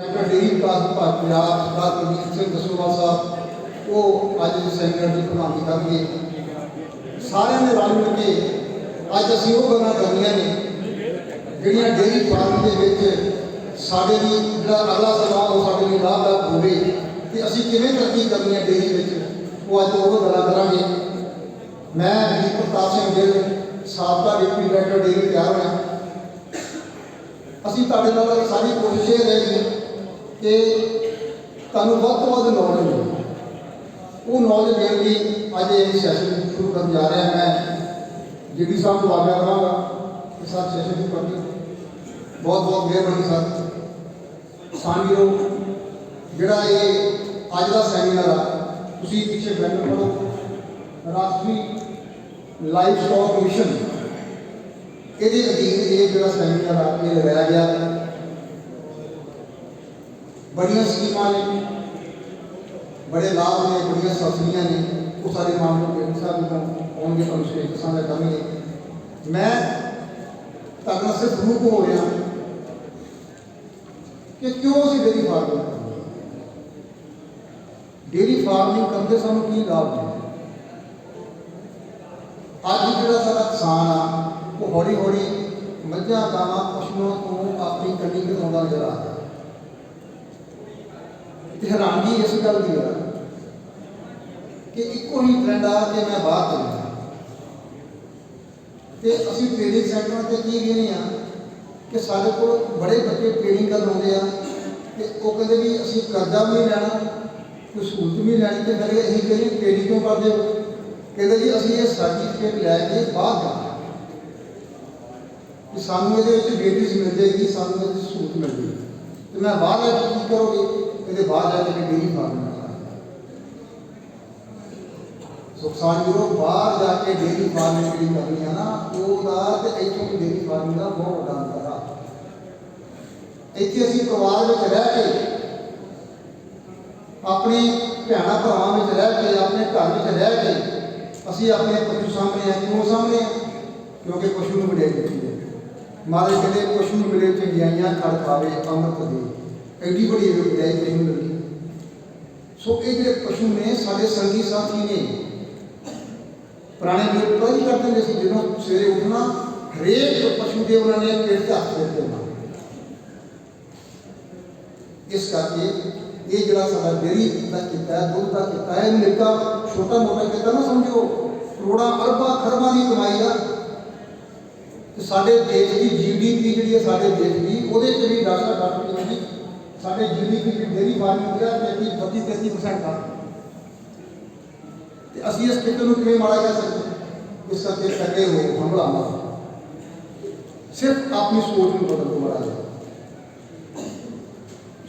Doctor dairy ਵਿਕਾਸ ਪੰਜਾਬ ਸਰਦਾਰ ਕੁਲਦੀਪ ਸਿੰਘ ਦਸੂਵਾ ਸਾਹਿਬ, ਉਹ ਅੱਜ ਇਸ ਸੈਮੀਨਾਰ ਦੀ ਪ੍ਰਧਾਨਗੀ ਕਰਨਗੇ। ਸਾਰਿਆਂ ਨੇ ਰਲ ਮਿਲ ਕੇ ਅੱਜ ਅਸੀਂ ਉਹ ਗੱਲਾਂ ਕਰਨੀਆਂ ਨੇ, ਜਿਹੜੀਆਂ ਡੇਰੀ ਫਾਰਮ ਦੇ ਵਿੱਚ ਸਾਡੇ ਲਈ ਜਿਹੜਾ ਅਗਲਾ ਸਮਾਂ ਉਹ ਸਾਡੇ ਲਈ ਲਾਭਦਾਇਕ ਹੋਵੇ ਤੇ ਅਸੀਂ ਕਿਵੇਂ ਤਰੱਕੀ ਕਰਨੀ ਹੈ ਡੇਰੀ ਵਿੱਚ, ਉਹ ਅੱਜ ਉਹ ਗੱਲਾਂ ਕਰਾਂਗੇ। ਮੈਂ ਜੀ ਪ੍ਰਤਾਪ ਸਿੰਘ ਗਿੱਲ, ਸਾਬਕਾ ਡਿਪਟੀ ਡਾਇਰੈਕਟਰ ਡੇਰੀ ਤਿਆਰ ਹੋਇਆ ਅਸੀਂ ਤੁਹਾਡੇ ਨਾਲ ਸਾਰੀ ਕੋਸ਼ਿਸ਼ ਇਹ ਰਹੇਗੀ ਕਿ ਤੁਹਾਨੂੰ ਵੱਧ ਤੋਂ ਵੱਧ ਨੌਲੇਜ ਮਿਲੇ ਉਹ ਨੌਲੇਜ ਦੇਣ ਲਈ ਅੱਜ ਇਹ ਸੈਸ਼ਨ ਸ਼ੁਰੂ ਕਰਨ ਜਾ ਰਿਹਾ ਮੈਂ। ਜਿਹੜੀ ਸਾਹਿਬ ਨੂੰ ਆਗਿਆ ਕਰਾਂਗਾ ਕਿ ਸਾਥ ਸੈਸ਼ਨ ਸ਼ੁਰੂ ਕਰਨੀ ਬਹੁਤ ਬਹੁਤ ਮਿਹਰਬਾਨੀ ਸਰ। ਸਾਂਝੋ ਜਿਹੜਾ ਇਹ ਅੱਜ ਦਾ ਸੈਮੀਨਾਰ ਆ, ਤੁਸੀਂ ਪਿੱਛੇ ਬੈਨਰ ਪੜੋ ਰਾਸ਼ਟਰੀ ਲਾਈਫ ਸਟਾਕ ਮਿਸ਼ਨ ਇਹਦੇ ਅਧੀਨ ਇਹ ਜਿਹੜਾ ਸੈਮੀਨਾਰ ਆ, ਇਹ ਲਗਾਇਆ ਗਿਆ। ਬੜੀਆਂ ਸਕੀਮਾਂ ਨੇ। ਬੜੇ ਲਾਭ ਨੇ, ਬੜੀਆਂ ਸਬਸਿਡੀਆਂ ਨੇ। ਉਹ ਸਾਰੇ ਮਾਮਲੇ ਦੇ ਸਾਹਿਬ ਨੂੰ ਆਉਣਗੇ, ਤੁਹਾਨੂੰ ਸਟੇਜ ਸਾਹਮਣੇ ਕਰਨਗੇ ਮੈਂ ਤੁਹਾਡੇ ਸਿਰਫ ਰੂਪ ਹੋ ਰਿਹਾ ਕਿ ਕਿਉਂ ਅਸੀਂ ਡੇਰੀ ਫਾਰਮਿੰਗ ਕਰਦੇ ਡੇਰੀ ਫਾਰਮਿੰਗ ਕਰਦੇ ਸਾਨੂੰ ਕੀ ਲਾਭ ਨੇ? ਅੱਜ ਜਿਹੜਾ ਸਾਡਾ ਕਿਸਾਨ ਆ, ਉਹ ਹੌਲੀ ਹੌਲੀ ਮੱਝਾਂ, ਗਾਵਾਂ, ਪਸ਼ੂਆਂ ਤੋਂ ਆਪਣੀ ਕੰਨੀ ਘਟਾਉਂਦਾ ਨਜ਼ਰ ਆ ਰਿਹਾ। ਤੇ ਹੈਰਾਨਗੀ ਇਸ ਗੱਲ ਦੀ ਆ ਕਿ ਇੱਕੋ ਹੀ ਟ੍ਰੈਂਡ ਆ ਕਿ ਮੈਂ ਬਾਹਰ ਚੱਲਦਾ ਤੇ ਅਸੀਂ ਟ੍ਰੇਨਿੰਗ ਸੈਂਟਰਾਂ ਤੇ ਕੀ ਕਹਿੰਦੇ ਆ ਕਿ ਸਾਡੇ ਕੋਲ ਬੜੇ ਬੱਚੇ ਟ੍ਰੇਨਿੰਗ ਕਰਨ ਆਉਂਦੇ ਆ ਤੇ ਉਹ ਕਹਿੰਦੇ ਵੀ ਅਸੀਂ ਕਰਜ਼ਾ ਵੀ ਨਹੀਂ ਲੈਣਾ, ਕੋਈ ਸਹੂਲਤ ਵੀ ਨਹੀਂ ਲੈਣੀ ਤੇ ਫਿਰ ਅਸੀਂ ਕਹਿੰਦੇ ਟ੍ਰੇਨਿੰਗ ਕਿਉਂ ਕਰਦੇ ਹੋ? ਕਹਿੰਦੇ ਜੀ ਅਸੀਂ ਇਹ ਸਰਟੀਫਿਕੇਟ ਲੈ ਕੇ ਬਾਹਰ ਜਾਣਾ ਕਿ ਸਾਨੂੰ ਇਹਦੇ ਵਿੱਚ ਬੇਟੀਜ਼ ਮਿਲ ਜਾਏਗੀ, ਸਾਨੂੰ ਇਹਦੇ ਸਹੂਲਤ ਮਿਲ ਜਾਏਗੀ। ਤੇ ਮੈਂ ਬਾਹਰ ਜਾ ਕੇ ਕੀ ਕਰੋਗੇ? ਇਹਦੇ ਬਾਹਰ ਜਾ ਕੇ ਡੇਰੀ ਫਾਰਮ ਸੁਖਸਾਨ ਵੀਰੋ, ਬਾਹਰ ਜਾ ਕੇ ਡੇਰੀ ਫਾਰਮ ਜਿਹੜੀ ਕਰਨੀ ਆ ਨਾ, ਉਹਦਾ ਤੇ ਇੱਥੋਂ ਦੀ ਡੇਰੀ ਫਾਰਮ ਦਾ ਬਹੁਤ ਵੱਡਾ ਅੰਤਰ ਆ ਇੱਥੇ ਅਸੀਂ ਪਰਿਵਾਰ ਵਿੱਚ ਰਹਿ ਕੇ, ਆਪਣੇ ਭੈਣਾਂ ਭਰਾਵਾਂ ਵਿੱਚ ਰਹਿ ਕੇ, ਆਪਣੇ ਘਰ ਵਿੱਚ ਰਹਿ ਕੇ, ਅਸੀਂ ਆਪਣੇ ਪਸ਼ੂ ਸਾਹਮਣੇ ਆ, ਕਿਉਂ ਸਾਹਮਣੇ ਆ? ਕਿਉਂਕਿ ਪਸ਼ੂ ਨੂੰ ਵਡਿਆਈ ਦਿੱਤੀ ਹੈ ਮਹਾਰਾਜ ਕਹਿੰਦੇ, ਪਸ਼ੂ ਨੂੰ ਮਿਲੇ ਚੰਗਿਆਈਆਂ ਖੜ ਖਾਵੇ, ਅੰਮ੍ਰਿਤ ਦੇ। ਐਡੀ ਬੜੀ ਇਹ ਵਡਿਆਈ ਤੈਨੂੰ ਮਿਲਦੀ। ਸੋ ਇਹ ਜਿਹੜੇ ਪਸ਼ੂ ਨੇ, ਸਾਡੇ ਸੰਗੀ ਸਾਥੀ ਨੇ, ਪੁਰਾਣੇ ਲੋਕ ਤਾਂ ਹੀ ਕਰਦੇ ਹੁੰਦੇ ਸੀ? ਜਦੋਂ ਸਵੇਰੇ ਉੱਠਣਾ, ਹਰੇਕ ਪਸ਼ੂ ਦੇ ਉਹਨਾਂ ਨੇ ਪੇਟ ਤੇ ਹੱਥ ਦਿੱਤੇ ਹੋਣਾ ਇਸ ਕਰਕੇ ਇਹ ਜਿਹੜਾ ਸਾਡਾ ਡੇਰੀ ਦਾ ਕੀਤਾ ਹੈ, ਦੁੱਧ ਦਾ ਕੀਤਾ ਹੈ ਇਹਨੂੰ ਨਿੱਕਾ, ਛੋਟਾ, ਮੋਟਾ ਕੀਤਾ, ਨਾ ਸਮਝੋ, ਕਰੋੜਾਂ, ਅਰਬਾਂ, ਖਰਬਾਂ ਦੀ ਕਮਾਈ ਆ। ਤੇ ਸਾਡੇ ਦੇਸ਼ ਦੀ ਜੀਡੀਪੀ ਜਿਹੜੀ ਹੈ, ਸਾਡੇ ਦੇਸ਼ ਦੀ, ਉਹਦੇ ਚ ਵੀ ਡਾਕਟਰ ਡਾਕਟਰ ਜੀ ਸਾਡੇ ਜੀਡੀਪੀ ਦੀ ਡੇਰੀ ਫਾਰਮਿੰਗ ਜਿਹੜਾ 33 32 33% ਆ ਤੇ ਅਸੀਂ ਇਸ ਖੇਤਰ ਨੂੰ ਕਿਵੇਂ ਮਾੜਾ ਕਰ ਸਕਦੇ ਇਸ ਕਰਕੇ ਟਕੇ ਹੋ ਹਮਲਾ ਮਾਰ ਸਿਰਫ ਆਪਣੀ ਸੋਚ ਨੂੰ ਬਦਲੋ ਮਾੜਾ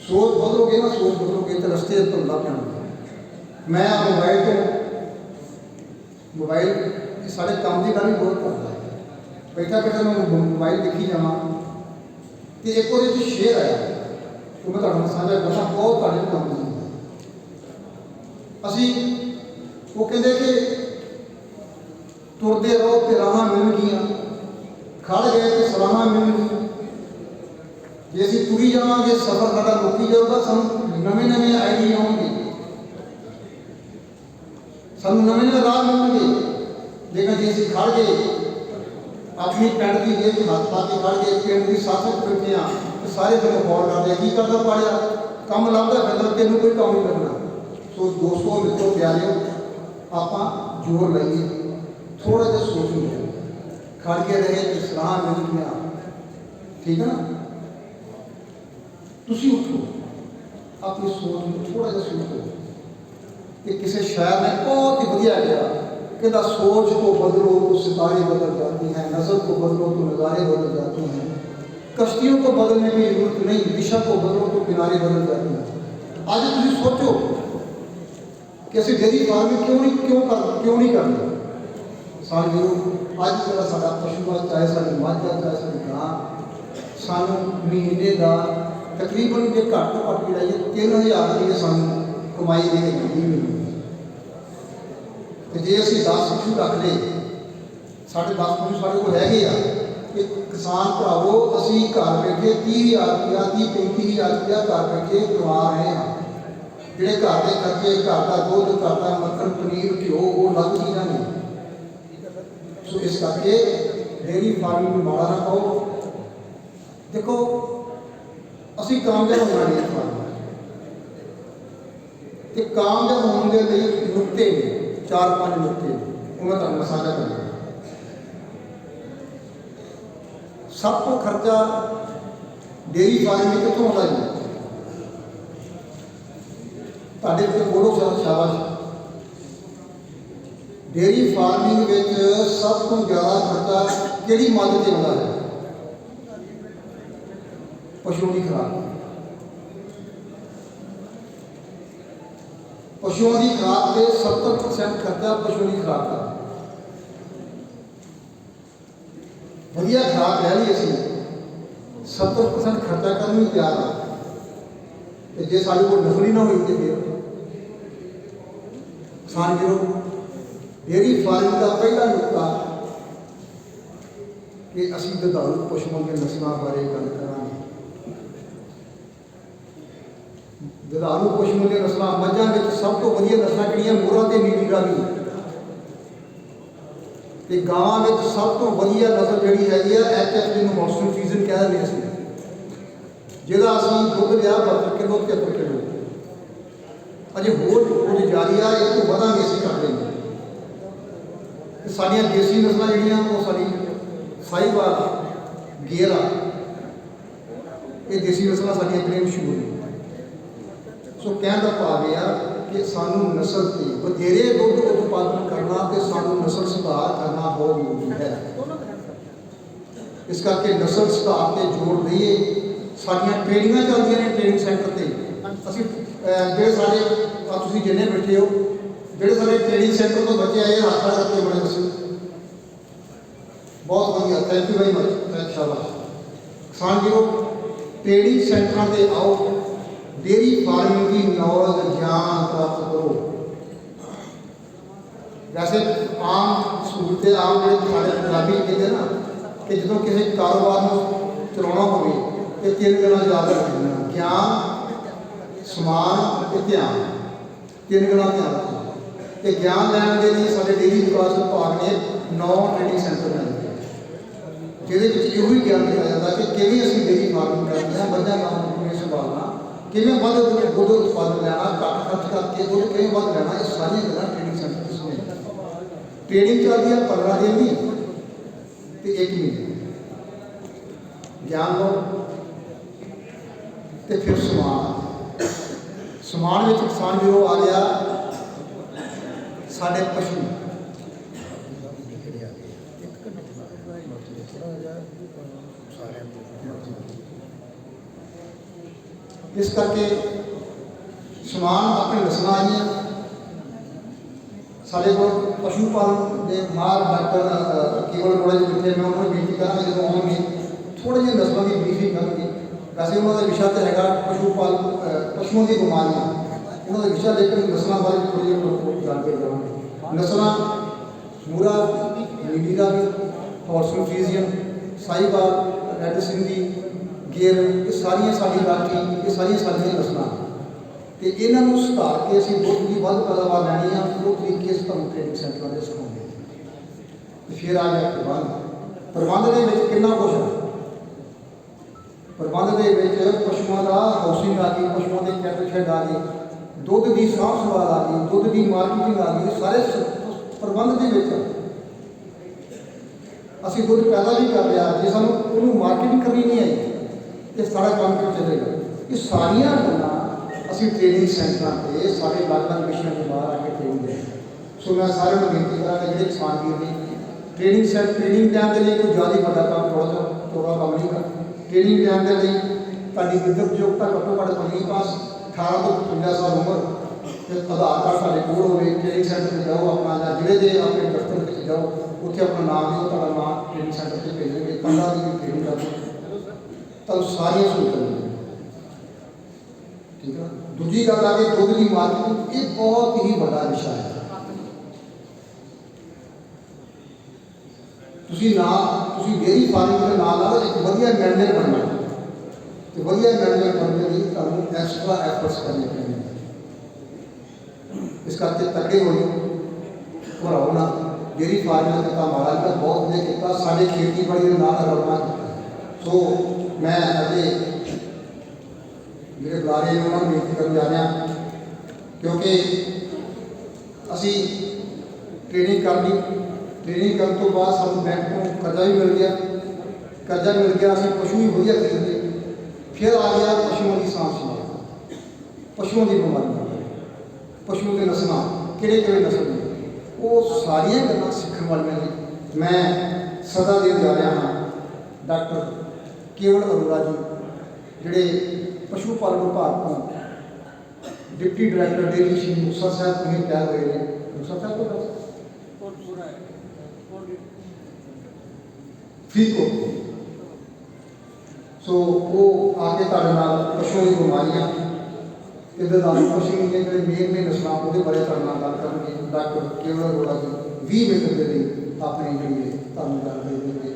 ਸੋਚ ਬਦਲੋਗੇ ਨਾ, ਸੋਚ ਬਦਲੋਗੇ ਤਾਂ ਰਸਤੇ ਤੇ ਤੁਰਨਾ ਪੈਣਾ ਮੈਂ ਆ ਮੋਬਾਈਲ ਤੇ ਮੋਬਾਈਲ ਸਾਡੇ ਕੰਮ ਦੀ ਗੱਲ ਵੀ ਬਹੁਤ ਕਰਦਾ ਬੈਠਾ ਬੈਠਾ ਮੈਂ ਮੋਬਾਈਲ ਦੇਖੀ ਜਾਵਾਂ। ਤੇ ਇੱਕ ਉਹਦੇ ਵਿੱਚ ਸ਼ੇਅਰ ਆਇਆ। ਉਹ ਮੈਂ ਤੁਹਾਡੇ ਨਾਲ ਸਾਂਝਾ ਕਰਨਾ ਬਹੁਤ ਤੁਹਾਡੇ ਕੰਮ ਦੀ ਅਸੀਂ ਉਹ ਕਹਿੰਦੇ ਕਿ ਤੁਰਦੇ ਰਹੋ ਤੇ ਰਾਹਾਂ ਮਿਲਣਗੀਆਂ, ਖੜ ਗਏ ਤੇ ਸਲਾਹਾਂ ਮਿਲਣਗੀਆਂ। ਜੇ ਅਸੀਂ ਤੁਰੀ ਜਾਵਾਂਗੇ, ਸਫ਼ਰ ਸਾਡਾ ਰੁਕੀ ਜਾਊਗਾ, ਸਾਨੂੰ ਨਵੇਂ ਨਵੇਂ ਆਈਡੀਆ ਆਉਣਗੇ। ਸਾਨੂੰ ਨਵੇਂ ਨਵੇਂ ਰਾਹ ਮਿਲਣਗੇ। ਲੇਕਿਨ ਜੇ ਅਸੀਂ ਖੜ ਗਏ, ਆਪਣੀ ਪਿੰਡ ਦੀ ਜੇਬ ਹੱਥ ਪਾ ਕੇ ਖੜ ਗਏ, ਪਿੰਡ ਦੀ ਸਾਥਕ ਫਿਰਦੇ ਸਾਰੇ ਜਿਹੜੇ ਹੌਲ ਲਾਉਂਦੇ ਕੀ ਕਰਦਾ ਪਾੜਿਆ ਕੰਮ ਲੱਭਦਾ ਫਿਰਦਾ, ਤੈਨੂੰ ਕੋਈ ਕੰਮ ਨਹੀਂ ਲੱਗਣਾ ਸੋ ਦੋਸਤੋ, ਮਿੱਤਰੋ, ਪਿਆਰਿਓ, ਆਪਾਂ ਜੋਰ ਲਈਏ ਥੋੜਾ ਜਿਹਾ ਸੋਚੀਏ ਖੜ ਕੇ ਰਹੇ, ਇਸਲਾਮ ਨਹੀਂ ਪਿਆ। ਠੀਕ ਹੈ ਨਾ? ਤੁਸੀਂ ਉੱਠੋ। ਆਪਣੀ ਸੋਚ ਨੂੰ ਥੋੜਾ ਜਿਹਾ ਸੁਣੋ ਕਿ ਕਿਸੇ ਸ਼ਾਇਰ ਨੇ ਬਹੁਤ ਹੀ ਵਧੀਆ ਕਿਹਾ ਕਹਿੰਦਾ, ਸੋਚ ਕੋ ਬਦਲੋ ਤੋ ਸਿਤਾਰੇ ਬਦਲ ਜਾਂਦੇ ਹੈ, ਨਜ਼ਰ ਕੋ ਬਦਲੋ, ਤੋ ਨਜ਼ਾਰੇ ਬਦਲ ਜਾਂਦੇ ਹੈ। کشتیوں کو بدلنے کی ضرورت نہیں دشا کو بدلو کو کنارے بدل جاتی ہے آج تھی سوچو کہ اسی ڈیری فارمنگ کیوں نہیں، کیوں کر، کیوں نہیں کرتے؟ سانو سارا ਜਿਹੜਾ ਸਾਡਾ ਤਜਰਬਾ ਚਾਹੇ ਸਾਡੇ چاہے ਚਾਹੇ ਸਾਡੇ سان مہینے دا ਦਾ ਤਕਰੀਬਨ ਜੇ ਘੱਟ ਤੋਂ ਘੱਟ یہ ਇਹ 3000 ਰੁਪਏ ਸਾਨੂੰ ਕਮਾਈ ਦੇ ਨਹੀਂ ਮਿਲਦੀ ਤੇ ਜੇ ਅਸੀਂ 10 ਪਸ਼ੂ ਰੱਖ ਲਏ ਸਾਡੇ 10 ਪਸ਼ੂ ਸਾਡੇ کو ਹੈਗੇ ਆ ਕਿ ਕਿਸਾਨ ਭਰਾਵੋ, ਅਸੀਂ ਘਰ ਬੈਠੇ 30000 ਰੁਪਇਆ 30 35000 ਰੁਪਇਆ ਘਰ ਬੈਠੇ ਕਮਾ ਰਹੇ ਹਾਂ। ਜਿਹੜੇ ਘਰ ਦੇ ਖਰਚੇ, ਘਰ ਦਾ ਦੁੱਧ, ਘਰ ਦਾ ਮੱਖਣ, ਪਨੀਰ, ਘਿਓ, ਉਹ ਲੱਗ ਚੀਜ਼ਾਂ ਨੇ ਸੋ ਇਸ ਕਰਕੇ ਡੇਰੀ ਫਾਰਮਿੰਗ ਨੂੰ ਮਾੜਾ ਨਾ ਕਹੋ ਦੇਖੋ, ਅਸੀਂ ਕਾਮਯਾਬ ਹੋਣਾ ਨਹੀਂ ਫਾਰਮ ਤੇ ਕਾਮਯਾਬ ਹੋਣ ਦੇ ਲਈ ਨੁਕਤੇ ਨੇ, ਚਾਰ ਪੰਜ ਨੁਕਤੇ ਉਹ ਮੈਂ ਤੁਹਾਨੂੰ ਸਾਂਝਾ ਕਰਾਂਗਾ ਸਭ ਤੋਂ ਖਰਚਾ ਡੇਰੀ ਫਾਰਮਿੰਗ ਕਿੱਥੋਂ ਆਉਂਦਾ ਜੀ? ਤੁਹਾਡੇ ਤੇ ਬੋਲੋ ਸ਼ਾ- ਸ਼ਾਬਾਸ਼। ਡੇਰੀ ਫਾਰਮਿੰਗ ਵਿੱਚ ਸਭ ਤੋਂ ਜ਼ਿਆਦਾ ਖਰਚਾ ਕਿਹੜੀ ਮੱਝ ਤੇ ਆਉਂਦਾ ਹੈ? ਪਸ਼ੂ ਦੀ ਖੁਰਾਕ। ਪਸ਼ੂਆਂ ਦੀ ਖਰਾਕ ਤੇ 70% ਖਰਚਾ ਪਸ਼ੂ ਦੀ ਖੁਰਾਕ ਦਾ। ਵਧੀਆ ਖਰਾਬ ਲੈ ਲਈ ਅਸੀਂ। 70% ਖਰਚਾ ਕਰਨ ਨੂੰ ਤਿਆਰ ਆ। ਤੇ ਜੇ ਸਾਡੇ ਕੋਲ ਨਸਲ ਨਾ ਹੋਈ ਤੇ ਫਿਰ ਕਿਸਾਨ ਵੀਰੋ ਡੇਰੀ ਫਾਰਮ ਦਾ ਪਹਿਲਾ ਨੁਕਤਾ ਕਿ ਅਸੀਂ ਦੁਧਾਰੂ ਪਸ਼ੂਆਂ ਦੇ ਨਸਲਾਂ ਬਾਰੇ ਗੱਲ ਕਰਾਂਗੇ। ਦੁਧਾਰੂ ਪਸ਼ੂਆਂ ਦੇ ਨਸਲਾਂ, ਮੱਝਾਂ ਵਿੱਚ ਸਭ ਤੋਂ ਵਧੀਆ ਨਸਲਾਂ ਕਿਹੜੀਆਂ? ਮੋਰਾ ਤੇ ਨੀਲੀ ਰਾਵੀ। ਤੇ ਗਾਵਾਂ ਵਿੱਚ ਸਭ ਤੋਂ ਵਧੀਆ ਨਸਲ ਜਿਹੜੀ ਹੈਗੀ ਆ ਐਚ ਐਫ ਜਿਹਨੂੰ ਮੌਨਸੂਨ ਸੀਜ਼ਨ ਕਹਿ ਦਿੰਦੇ ਅਸੀਂ। ਜਿਹਦਾ ਅਸੀਂ ਦੁੱਧ ਲਿਆ 72 ਕਿਲੋ 73 ਕਿਲੋ। ਅਜੇ ਹੋਰ ਕੁਝ ਜਾਰੀ ਆ ਇਹ ਤੋਂ ਵਧਾਂਗੇ ਅਸੀਂ ਕਰਦੇ ਹਾਂ ਤੇ ਸਾਡੀਆਂ ਦੇਸੀ ਨਸਲਾਂ ਜਿਹੜੀਆਂ, ਉਹ ਸਾਡੀ ਸਾਈਵਾਲ ਗੇਰਾ, ਇਹ ਦੇਸੀ ਨਸਲਾਂ ਸਾਡੀਆਂ ਜਿਹੜੀਆਂ ਮਸ਼ਹੂਰ ਨੇ। ਸੋ ਕਹਿਣ ਦਾ ਭਾਵ ਇਹ ਆ ਕਿ ਸਾਨੂੰ ਨਸਲ ਤੇ ਵਧੇਰੇ ਦੁੱਧ ਉਤਪਾਦਨ ਕਰਨਾ ਤੇ ਸਾਨੂੰ ਨਸਲ ਸੁਧਾਰ ਕਰਨਾ ਬਹੁਤ ਜ਼ਰੂਰੀ ਹੈ। ਇਸ ਕਰਕੇ ਨਸਲ ਸੁਧਾਰ ਤੇ ਜ਼ੋਰ ਦਈਏ। ਸਾਡੀਆਂ ਟ੍ਰੇਨਿੰਗਾਂ ਚੱਲਦੀਆਂ ਨੇ ਟ੍ਰੇਨਿੰਗ ਸੈਂਟਰ ਤੇ। ਅਸੀਂ ਜਿਹੜੇ ਸਾਡੇ ਤੁਸੀਂ ਜਿੰਨੇ ਬੈਠੇ ਹੋ, ਜਿਹੜੇ ਸਾਡੇ ਟ੍ਰੇਨਿੰਗ ਸੈਂਟਰ ਤੋਂ ਬੱਚੇ ਆਏ ਹੱਥ ਕਰਕੇ ਬੜੇ ਦੱਸੋ। ਬਹੁਤ ਵਧੀਆ। Thank you very much thank ਸ਼ਾਬਾਸ਼ ਕਿਸਾਨ ਜੀਓ, ਟ੍ਰੇਨਿੰਗ ਸੈਂਟਰਾਂ ਤੇ ਆਓ। ਡੇਰੀ ਫਾਰਮਿੰਗ ਦੀ ਨੌਲੇਜ ਗਿਆਨ ਪ੍ਰਾਪਤ ਕਰੋ। ਵੈਸੇ ਆਮ ਸਕੂਲ ਤੇ ਆਮ ਜਿਹੜੇ ਸਾਡੇ ਪੰਜਾਬੀ ਕਹਿੰਦੇ ਨਾ ਕਿ ਜਦੋਂ ਕਿਸੇ ਕਾਰੋਬਾਰ ਨੂੰ ਚਲਾਉਣਾ ਹੋਵੇ, ਤੇ ਤਿੰਨ ਗੱਲਾਂ ਯਾਦ ਰੱਖਣੀਆਂ ਗਿਆਨ, ਸਮਾਨ ਤੇ ਧਿਆਨ। ਤਿੰਨ ਗੱਲਾਂ ਧਿਆਨ ਰੱਖੋ। ਤੇ ਗਿਆਨ ਲੈਣ ਦੇ ਲਈ ਸਾਡੇ ਡੇਰੀ ਵਿਕਾਸ ਵਿਭਾਗ ਨੇ ਨੌ ਟ੍ਰੇਨਿੰਗ ਸੈਂਟਰ ਬਣਾਏ। ਜਿਹਦੇ ਵਿੱਚ ਇਹੋ ਹੀ ਗਿਆਨ ਦਿੱਤਾ ਜਾਂਦਾ ਕਿ ਕਿਵੇਂ ਅਸੀਂ ਡੇਰੀ ਫਾਰਮਿੰਗ ਕਰਦੇ ਹਾਂ ਮੱਝਾਂ ਗਾਵਾਂ ਕਿਵੇਂ ਸੰਭਾਲਣਾ ਕਿਵੇਂ ਵੱਧ ਦੁੱਧ ਦੁੱਧ ਉਤਪਾਦਨ ਲੈਣਾ ਘੱਟ ਖਰਚ ਕਰਕੇ ਦੁੱਧ ਕਿਵੇਂ ਵੱਧ ਲੈਣਾ ਇਹ ਸਾਰੀਆਂ ਗੱਲਾਂ ਟ੍ਰੇਨਿੰਗ ਸੈਂਟਰ ਵਿੱਚ ਨੇ ਟ੍ਰੇਨਿੰਗ ਚੱਲਦੀ ਹੈ 15 ਦਿਨ ਦੀ ਤੇ 1 ਮਹੀਨੇ ਗਿਆਨ ਲਓ ਤੇ ਫਿਰ ਸਮਾਨ ਸਮਾਨ ਵਿੱਚ ਕਿਸਾਨ ਵੀਰੋ ਆ ਗਿਆ ਸਾਡੇ ਪਸ਼ੂ ਇਸ ਕਰਕੇ ਸਮਾਨ ਆਪਣੇ ਨਸਲਾਂ ਆਈਆਂ। ਸਾਡੇ ਕੋਲ ਪਸ਼ੂ ਪਾਲਣ ਦੇ ਮਾਰ ਡਾਕਟਰ ਅ, ਕੇਵਲ ਕੋਲੇ ਜਿੱਥੇ ਮੈਂ ਉਹਨਾਂ ਨੂੰ ਬੇਨਤੀ ਕਰਾਂਗਾ ਜਦੋਂ ਆਉਣਗੇ ਥੋੜ੍ਹੇ ਜਿਹੇ ਨਸਲਾਂ ਦੀ ਬਰੀਫਿੰਗ ਕਰਨਗੇ ਵੈਸੇ ਉਹਨਾਂ ਦਾ ਵਿਸ਼ਾ ਤਾਂ ਹੈਗਾ ਪਸ਼ੂ ਪਾਲਣ ਅ, ਪਸ਼ੂਆਂ ਦੀ ਬਿਮਾਰੀਆਂ। ਉਹਨਾਂ ਦਾ ਵਿਸ਼ਾ ਲੇਕਿਨ ਨਸਲਾਂ ਬਾਰੇ ਥੋੜ੍ਹੀ ਜਿਹੀ ਉਹਨਾਂ ਨੂੰ ਜਾਣਕਾਰੀ ਦੇਵਾਂਗੇ। ਨਸਲਾਂ Murrah Nili Ravi Holstein Friesian Sahiwal red Sindhi Gir ਇਹ ਸਾਰੀਆਂ ਸਾਡੀ ਰਾਖੀ ਇਹ ਸਾਰੀਆਂ ਸਾਡੀਆਂ ਨਸਲਾਂ ਤੇ ਇਹਨਾਂ ਨੂੰ ਸੁਧਾਰ ਕੇ ਅਸੀਂ ਦੁੱਧ ਦੀ ਵੱਧ ਪੈਦਾਵਾਰ ਲੈਣੀ ਆ, ਉਹ ਤਰੀਕੇ ਅਸੀਂ ਤੁਹਾਨੂੰ ਟ੍ਰੇਨਿੰਗ ਸੈਂਟਰਾਂ ਦੇ ਸਿਖਾਉਂਦੇ ਹਾਂ। ਤੇ ਫਿਰ ਆ ਗਿਆ ਪ੍ਰਬੰਧ। ਪ੍ਰਬੰਧ ਦੇ ਵਿੱਚ ਕਿੰਨਾ ਕੁਝ ਹੈ ਪ੍ਰਬੰਧ ਦੇ ਵਿੱਚ ਪਸ਼ੂਆਂ ਦਾ ਹਾਊਸਿੰਗ ਆ ਗਈ, ਪਸ਼ੂਆਂ ਦੇ ਕੈਟਲ ਸ਼ੈੱਡ ਆ ਗਈ ਦੁੱਧ ਦੀ ਸਾਂਭ ਸੰਭਾਲ ਆ ਗਈ, ਦੁੱਧ ਦੀ ਮਾਰਕੀਟਿੰਗ ਆ ਗਈ ਸਾਰੇ ਪ੍ਰਬੰਧ ਦੇ ਵਿੱਚ ਆ। ਅਸੀਂ ਦੁੱਧ ਪੈਦਾ ਵੀ ਕਰ ਲਿਆ, ਜੇ ਸਾਨੂੰ ਉਹਨੂੰ ਮਾਰਕੀਟਿੰਗ ਕਰਨੀ ਨਹੀਂ ਆਈ ਤੇ ਸਾਰਾ ਕੰਮ ਕਿਉਂ ਚੱਲੇਗਾ? ਇਹ ਸਾਰੀਆਂ ਗੱਲਾਂ ਅਸੀਂ ਟ੍ਰੇਨਿੰਗ ਸੈਂਟਰਾਂ ਤੇ ਸਾਰੇ ਅਲੱਗ-ਅਲੱਗ ਵਿਸ਼ਿਆਂ ਦੇ ਬਾਹਰ ਆ ਕੇ ਟ੍ਰੇਨਿੰਗ ਦੇ ਸੋ ਮੈਂ ਸਾਰਿਆਂ ਨੂੰ ਬੇਨਤੀ ਕਰਾਂਗਾ ਜਿਹੜੇ ਕਿਸਾਨ ਵੀਰ ਨੇ ਟ੍ਰੇਨਿੰਗ ਸੈਂਟਰ ਟ੍ਰੇਨਿੰਗ ਲੈਣ ਦੇ ਲਈ ਕੋਈ ਜ਼ਿਆਦਾ ਵੱਡਾ ਕੰਮ ਥੋੜਾ ਥੋੜਾ ਕੰਮ ਨਹੀਂ ਕਰ ਟ੍ਰੇਨਿੰਗ ਲੈਣ ਦੇ ਲਈ ਤੁਹਾਡੀ ਵਿਦਿਅਕ ਯੋਗਤਾ ਘੱਟੋ ਘੱਟ ਪੰਜਵੀਂ ਪਾਸ 18 ਤੋਂ 55 ਸਾਲ ਉਮਰ ਤੇ ਆਧਾਰ ਕਾਰਡ ਸਾਡੇ ਕੋਲ ਹੋਵੇ ਟ੍ਰੇਨਿੰਗ ਸੈਂਟਰ ਤੇ ਜਾਓ ਆਪਣਾ, ਜਾਂ ਜ਼ਿਲ੍ਹੇ ਦੇ ਆਪਣੇ ਦਫ਼ਤਰ ਵਿੱਚ ਜਾਓ, ਉੱਥੇ ਆਪਣਾ ਨਾਮ ਦਿਓ, ਤੁਹਾਡਾ ਨਾਮ ਟ੍ਰੇਨਿੰਗ ਸੈਂਟਰ ਤੇ ਭੇਜਣਗੇ 15 ਦਿਨ ਦੀ ਟ੍ਰੇਨਿੰਗ ਕਰਦੇ ਤੁਹਾਨੂੰ ਸਾਰੀਆਂ ਸਹੂਲਤਾਂ ਮਿਲਣਗੀਆਂ ਠੀਕ ਹੈ ਦੂਜੀ ਗੱਲ ਆ ਕਿ ਦੁੱਧ ਦੀ ਮਾਰਕੀਟਿੰਗ ਇਹ ਬਹੁਤ ਹੀ ਵੱਡਾ ਵਿਸ਼ਾ ਹੈ ਤੁਸੀਂ ਨਾ ਤੁਸੀਂ ਡੇਰੀ ਫਾਰਮਿੰਗ ਦੇ ਨਾਲ ਨਾਲ ਇੱਕ ਵਧੀਆ ਮੈਨੇਜਰ ਬਣਨਾ ਹੈ। ਤੇ ਵਧੀਆ ਮੈਨੇਜਰ ਬਣਨ ਦੇ ਲਈ ਤੁਹਾਨੂੰ ਐਕਸਟਰਾ ਐਫਰਟਸ ਕਰਨੇ ਪੈਣਗੇ ਇਸ ਕਰਕੇ ਤੱਕੇ ਹੋ ਜਾਓ ਘਬਰਾਓ ਨਾ ਡੇਰੀ ਫਾਰਮਿੰਗ ਦਾ ਕੰਮ ਆਲਾ ਤਾਂ ਬਹੁਤ ਵਧੀਆ ਕੀਤਾ ਸਾਡੇ ਖੇਤੀਬਾੜੀ ਦੇ ਨਾਲ ਰਲਣਾ ਕੀਤਾ ਸੋ ਮੈਂ ਅਜੇ ਜਿਹੜੇ ਬੁਲਾਰੇ ਨੇ ਉਹਨਾਂ ਨੂੰ ਬੇਨਤੀ ਕਰਨ ਜਾ ਰਿਹਾ ਕਿਉਂਕਿ ਅਸੀਂ ਟ੍ਰੇਨਿੰਗ ਕਰ ਲਈ ਟ੍ਰੇਨਿੰਗ ਕਰਨ ਤੋਂ ਬਾਅਦ ਸਾਨੂੰ ਬੈਂਕ ਤੋਂ ਕਰਜ਼ਾ ਵੀ ਮਿਲ ਗਿਆ। ਕਰਜ਼ਾ ਮਿਲ ਗਿਆ, ਅਸੀਂ ਪਸ਼ੂ ਵੀ ਵਧੀਆ ਖਰੀਦ ਲਏ ਫਿਰ ਆ ਗਿਆ ਪਸ਼ੂਆਂ ਦੀ ਸਾਂਭ ਸੰਭਾਲ। ਪਸ਼ੂਆਂ ਦੀ ਬਿਮਾਰੀ। ਪਸ਼ੂ ਦੇ ਨਸਲਾਂ, ਕਿਹੜੇ ਕਿਹੜੇ ਨਸਲ ਨੇ? ਉਹ ਸਾਰੀਆਂ ਗੱਲਾਂ ਸਿੱਖਣ ਵਾਲੀਆਂ ਨੇ। ਮੈਂ ਸਦਾ ਦੇ ਜਾ ਰਿਹਾ ਹਾਂ। ਡਾਕਟਰ ਕੇਵਲ ਅਰੋੜਾ ਜੀ ਜਿਹੜੇ ਪਸ਼ੂ ਪਾਲਣ ਵਿਭਾਗ ਤੋਂ deputy director dairy Shri Muktsar Sahib ਤੋਂ ਹੀ ਕਹਿ ਰਹੇ ਨੇ ਮੁਕਤਸਰ ਸਾਹਿਬ ਤੋਂ ਦੱਸ। ਫਰੀਦਕੋਟ ਸੋ ਉਹ ਆ ਕੇ ਤੁਹਾਡੇ ਨਾਲ ਪਸ਼ੂਆਂ ਦੀ ਬਿਮਾਰੀਆਂ ਇਹਦੇ ਨਾਲ ਪਸ਼ੂ ਦੇ ਜਿਹੜੇ ਮੇਨ ਮੇਨ ਨਸਲਾਂ ਉਹਦੇ ਬਾਰੇ ਤੁਹਾਡੇ ਨਾਲ ਗੱਲ ਕਰਨਗੇ। ਡਾਕਟਰ ਕੇਵਲ ਅਰੋੜਾ ਜੀ 20 ਮਿੰਟ ਦੇ ਲਈ ਆਪਣੀ ਜਿਹੜੀ ਹੈ ਤੁਹਾਨੂੰ ਗੱਲ ਦੇਣਗੇ